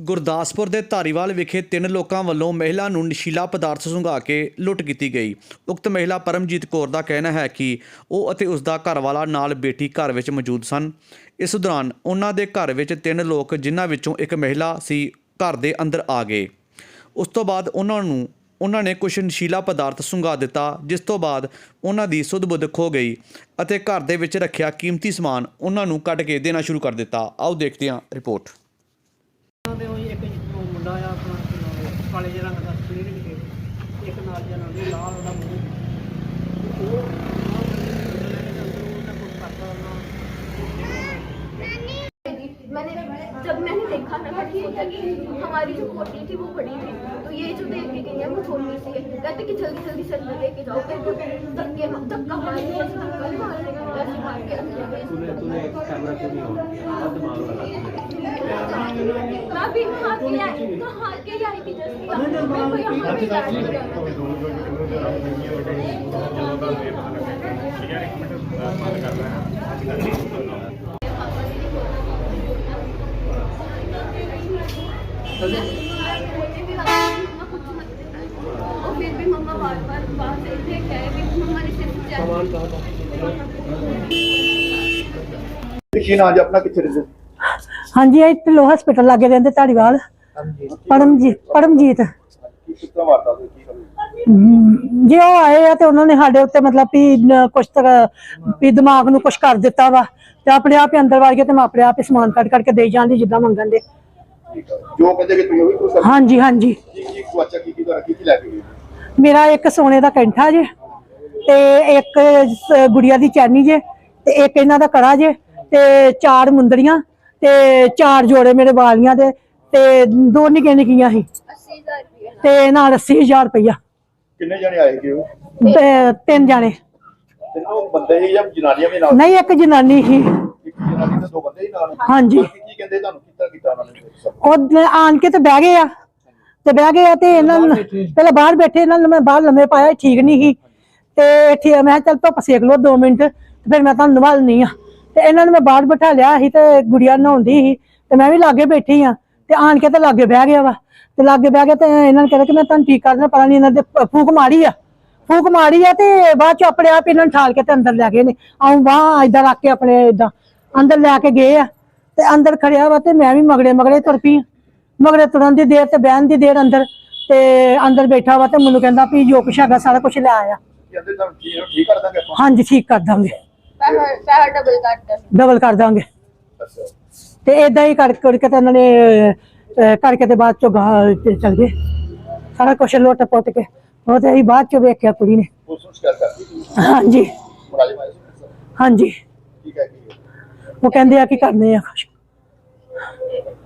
ਗੁਰਦਾਸਪੁਰ ਦੇ ਧਾਰੀਵਾਲ ਵਿਖੇ ਤਿੰਨ ਲੋਕਾਂ ਵੱਲੋਂ ਮਹਿਲਾ ਨੂੰ ਨਸ਼ੀਲਾ ਪਦਾਰਥ ਸੁੰਘਾ ਕੇ ਲੁੱਟ ਕੀਤੀ ਗਈ। ਉਕਤ ਮਹਿਲਾ ਪਰਮਜੀਤ ਕੌਰ ਦਾ ਕਹਿਣਾ ਹੈ ਕਿ ਉਹ ਅਤੇ ਉਸ ਦਾ ਘਰਵਾਲਾ ਨਾਲ ਬੇਟੀ ਘਰ ਵਿੱਚ ਮੌਜੂਦ ਸਨ। ਇਸ ਦੌਰਾਨ ਉਹਨਾਂ ਦੇ ਘਰ ਵਿੱਚ ਤਿੰਨ ਲੋਕ ਜਿਨ੍ਹਾਂ ਵਿੱਚੋਂ ਇੱਕ ਮਹਿਲਾ ਸੀ, ਘਰ ਦੇ ਅੰਦਰ ਆ ਗਏ। ਉਸ ਤੋਂ ਬਾਅਦ ਉਹਨਾਂ ਨੂੰ, ਉਹਨਾਂ ਨੇ ਕੁਝ ਨਸ਼ੀਲਾ ਪਦਾਰਥ ਸੁੰਘਾ ਦਿੱਤਾ, ਜਿਸ ਤੋਂ ਬਾਅਦ ਉਹਨਾਂ ਦੀ ਸੁੱਧ-ਬੁੱਧ ਖੋ ਗਈ ਅਤੇ ਘਰ ਦੇ ਵਿੱਚ ਰੱਖਿਆ ਕੀਮਤੀ ਸਮਾਨ ਉਹਨਾਂ ਨੂੰ ਕੱਢ ਕੇ ਦੇਣਾ ਸ਼ੁਰੂ ਕਰ ਦਿੱਤਾ। ਆਓ ਦੇਖਦੇ ਹਾਂ ਰਿਪੋਰਟ। ਇੱਕ ਉਹ ਮੁੰਡਾ ਆ ਆਪਣਾ ਕਾਲੇ ਜਿਹੇ ਰੰਗ ਦਾ ਸਰੀਰ ਵੀ ਇੱਕ ਨਾਲ ਜਨਾ ਵੀ ਲਾਲ ਉਹਦਾ ਮੂੰਹ ਉਹ ਉਹਦਾ ਕੁਝ ਕਰਦਾ ਉਹਨਾਂ मैंने जब मैंने देखा मैं कहा ठीक है कि हमारी जो पोटी थी वो बड़ी थी तो ये जो देख के गई है वो थोड़ी सी है कहते कि जल्दी जल्दी से अंदर लेके जाओ फिर वो धक्के धक्का मार के धक्का मारने का ऐसे मार के अंदर गए तूने तूने करना क्यों नहीं हो बहुत दिमाग लगा मैं भी वहाँ के आई कहाँ के आई थी जैसे मैं को यहाँ पे जाने लगा मुझे भी लगा कि मम्मा कुछ मत देना और फिर भी मम्मा बार बार बाहर से देख के आए कि मम्मा ने सिर्फ सामान कहाँ था ਕੀ ਨਾਂ ਜੀ ਆਪਣਾ ਕਿੱਥੇ ਰਹਿੰਦੇ? ਹਾਂਜੀ ਇਹ ਢਿੱਲੋਂ ਹਸਪੀਟਲ ਲਾਗੇ ਰਹਿੰਦੇ ਧਾਰੀਵਾਲ। ਪਰਮਜੀਤ ਪਰਮਜੀਤ। ਕੀ ਕਿਸ ਤਰ੍ਹਾਂ ਵਾਰਤਾ ਹੋਈ ਕੀ ਗੱਲ ਹਮ, ਜੇ ਉਹ ਆਏ ਆ ਤੇ ਉਹਨਾਂ ਨੇ ਸਾਡੇ ਉੱਤੇ ਮਤਲਬ ਵੀ ਨ- ਕੁਛ ਤਰ੍ਹਾਂ ਵੀ ਦਿਮਾਗ ਨੂੰ ਕੁਛ ਕਰ ਦਿੱਤਾ ਵਾ। ਤੇ ਆਪਣੇ ਆਪ ਹੀ ਅੰਦਰ ਵੜ ਗਏ ਤੇ ਮੈਂ ਆਪਣੇ ਆਪ ਹੀ ਸਮਾਨ ਕੱਢ ਕੱਢ ਕੇ ਦੇਈ ਜਾਂਦੀ ਜਿੱਦਾਂ ਮੰਗਣ ਦੇ। ਠੀਕ ਆ। ਜੋ ਕਹਿੰਦੇ ਕਿ ਤੁਸੀਂ ਉਹ ਵੀ ਕਰ ਹਾਂਜੀ ਹਾਂਜੀ। ਕੀ ਕੀ ਕੁਆਚਾ ਕੀ ਕੀ ਕਰ ਕੀ ਕੀ ਲੈ ਕੇ ਗਏ ਮੇਰਾ ਇੱਕ ਸੋਨੇ ਦਾ ਕੈਂਠਾ ਜੇ ਤੇ ਇੱਕ ਸ- ਗੁੜੀਆ ਦੀ ਚੈਨੀ ਜੇ ਤੇ ਇੱਕ ਇਹਨਾਂ ਦਾ ਕੜਾ ਜੇ ਤੇ ਚਾਰ ਮੁੰਦਰੀਆਂ ਤੇ ਚਾਰ ਜੋੜੇ ਮੇਰੇ ਵਾਲੀਆਂ ਦੇ ਤੇ ਦੋ ਨਿੱਕੀਆਂ ਨਿਕੀਆਂ ਸੀ। 80000 ਰੁਪਏ ਤੇ ਨਾਲ 80000 ਰੁਪਇਆ ਕਿੰਨੇ ਜਣੇ ਆਏ ਕਿ ਤਿੰਨ ਜਣੇ। ਨਹੀਂ ਇੱਕ ਜਨਾਨੀ ਸੀ। ਹਾਂਜੀ। ਕਹਿੰਦੇ ਉਹ ਆਣ ਕੇ ਤੇ ਬਹਿ ਗਏ ਆ। ਤੇ ਬਹਿ ਗਏ ਤੇ ਇਹਨਾਂ ਪਹਿਲਾਂ ਬਾਹਰ ਬੈਠੇ ਇਹਨਾਂ ਨੂੰ ਮੈਂ ਬਾਹਰ ਲੰਮੇ ਪਾਇਆ ਠੀਕ ਨਹੀਂ ਸੀ। ਤੇ ਠੀਕ ਮੈਂ ਚੱਲ ਧੁੱਪ ਸੇਕ ਲਓ 2 ਮਿੰਟ ਫਿਰ ਮੈਂ ਤੁਹਾਨੂੰ ਨਵਾਲਨੀ ਆ। ਤੇ ਇਹਨਾਂ ਨੂੰ ਮੈਂ ਬਾਹਰ ਬਿਠਾ ਲਿਆ ਸੀ ਤੇ ਗੁੜੀਆ ਨਹਾਉਂਦੀ ਸੀ ਤੇ ਮੈਂ ਵੀ ਲਾਗੇ ਬੈਠੀ ਆ ਤੇ ਆਣ ਕੇ ਤੇ ਲਾਗੇ ਬਹਿ ਗਿਆ ਵਾ ਤੇ ਲਾਗੇ ਬਹਿ ਗਿਆ ਤੇ ਇਹਨਾਂ ਨੇ ਕਿਹਾ ਕਿ ਮੈਂ ਤੁਹਾਨੂੰ ਠੀਕ ਕਰਨਾ ਪਤਾ ਨਹੀਂ ਇਹਨਾਂ ਦੇ ਫੂਕ ਮਾਰੀ ਆ। ਫੂਕ ਮਾਰੀ ਆ ਤੇ ਬਾਅਦ ਚ ਆਪਣੇ ਆਪ ਇਹਨਾਂ ਨੂੰ ਠਾਲ ਕੇ ਤੇ ਅੰਦਰ ਲੈ ਗਏ ਨੇ। ਆਉਂ ਬਾਹ ਏਦਾਂ ਰੱਖ ਕੇ ਆਪਣੇ ਏਦਾਂ ਅੰਦਰ ਲੈ ਕੇ ਗਏ ਆ ਤੇ ਅੰਦਰ ਖੜਿਆ ਵਾ ਤੇ ਮੈਂ ਵੀ ਮਗੜੇ ਮਗੜੇ ਤੁਰ ਪਈ ਮਗਰੇ ਤੁਰਨ ਦੀ ਦੇਰ ਤੇ ਬਹਿਣ ਦੀ ਦੇਰ ਅੰਦਰ ਤੇ ਅੰਦਰ ਬੈਠਾ ਵਾ ਤੇ ਮੈਨੂੰ ਕਹਿੰਦਾ ਵੀ ਜੋ ਕੁਛ ਹੈਗਾ ਸਾਰਾ ਕੁਛ ਲੈ ਆਇਆ। ਕਹਿੰਦੇ ਤੁਹਾਨੂੰ ਠੀਕ ਠੀਕ ਕਰ ਦਾਂਗੇ ਆਪਾਂ। ਹਾਂਜੀ ਠੀਕ ਕਰ ਦਾਂਗੇ। ਡਬਲ ਕਰ ਦਾਂਗੇ। ਤੇ ਇਦਾਂ ਹੀ ਕਰ ਕਰਕੇ ਤੇ ਉਹਨਾਂ ਨੇ ਅਹ, ਕਰਕੇ ਤੇ ਬਾਅਦ ਚੋਂ ਗਾਂਹ ਤੇ ਚਲ ਗਏ। ਸਾਰਾ ਕੁਛ ਲੁੱਟ ਪੁੱਟ ਕੇ। ਉਹ ਤੇ ਅਸੀਂ ਬਾਅਦ ਚੋਂ ਵੇਖਿਆ ਕੁੜੀ ਨੇ। ਹਾਂਜੀ। ਹਾਂਜੀ। ਉਹ ਕਹਿੰਦੇ ਆ ਕਿ ਕਰਨੇ ਆ।